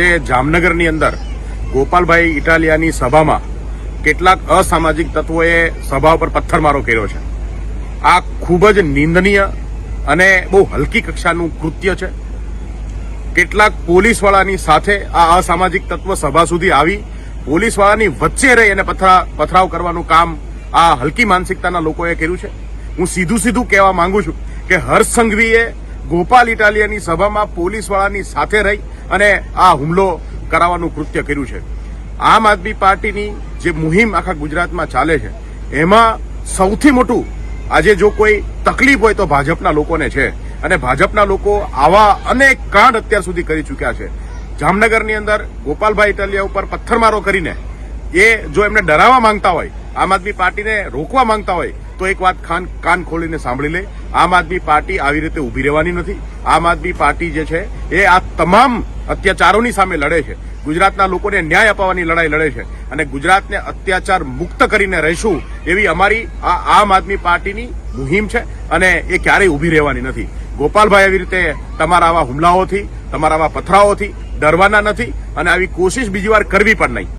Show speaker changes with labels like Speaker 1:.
Speaker 1: જામનગરની અંદર ગોપાલભાઈ ઇટાલિયાની સભામાં કેટલાક અસામાજિક તત્વોએ સભા ઉપર પથ્થરમારો કર્યો છે. આ ખૂબ જ નિંદનીય અને બહુ હલકી કક્ષાનું કૃત્ય છે. કેટલાક પોલીસવાળાની સાથે આ અસામાજિક તત્વ સભા સુધી આવી, પોલીસવાળાની વચ્ચે રહી અને પથરા- પથરાવ કરવાનું કામ આ હલકી માનસિકતાના લોકોએ કર્યું છે. હું સીધું સીધું કહેવા માંગુ છું કે હર્ષ સંઘવીએ ગોપાલ ઇટાલિયાની સભામાં પોલીસવાળાની સાથે રહી અને આ હુમલો કરાવવાનું કૃત્ય કર્યું છે. આમ આદમી પાર્ટીની જે મુહિમ આખા ગુજરાતમાં ચાલે છે, એમાં સૌથી મોટું આજે જો કોઈ તકલીફ હોય તો ભાજપના લોકોને છે. અને ભાજપના લોકો આવા અનેક કાંડ અત્યાર સુધી કરી ચૂક્યા છે. જામનગરની અંદર ગોપાલભાઈ ઇટાલિયા ઉપર પથ્થરમારો કરીને એ જો એમને ડરાવવા માંગતા હોય, આમ આદમી પાર્ટીને રોકવા માંગતા હોય, તો એક વાત ખાન કાન ખોલીને સાંભળી લે. આમ આદમી પાર્ટી આવી રીતે ઊભી રહેવાની નથી. આમ આદમી પાર્ટી જે છે, એ આ તમામ અત્યાચારોની સામે લડે છે. ગુજરાતના લોકોને ન્યાય અપાવવાની લડાઈ લડે છે. અને ગુજરાતને અત્યાચાર મુક્ત કરીને રહીશું એવી અમારી આ આમ આદમી પાર્ટીની મુહિમ છે અને એ ક્યારેય ઊભી રહેવાની નથી. ગોપાલભાઈ આવી રીતે તમારા આવા હુમલાઓથી, તમારા આવા પથરાઓથી ડરવાના નથી અને આવી કોશિશ બીજી વાર કરવી પણ નહીં.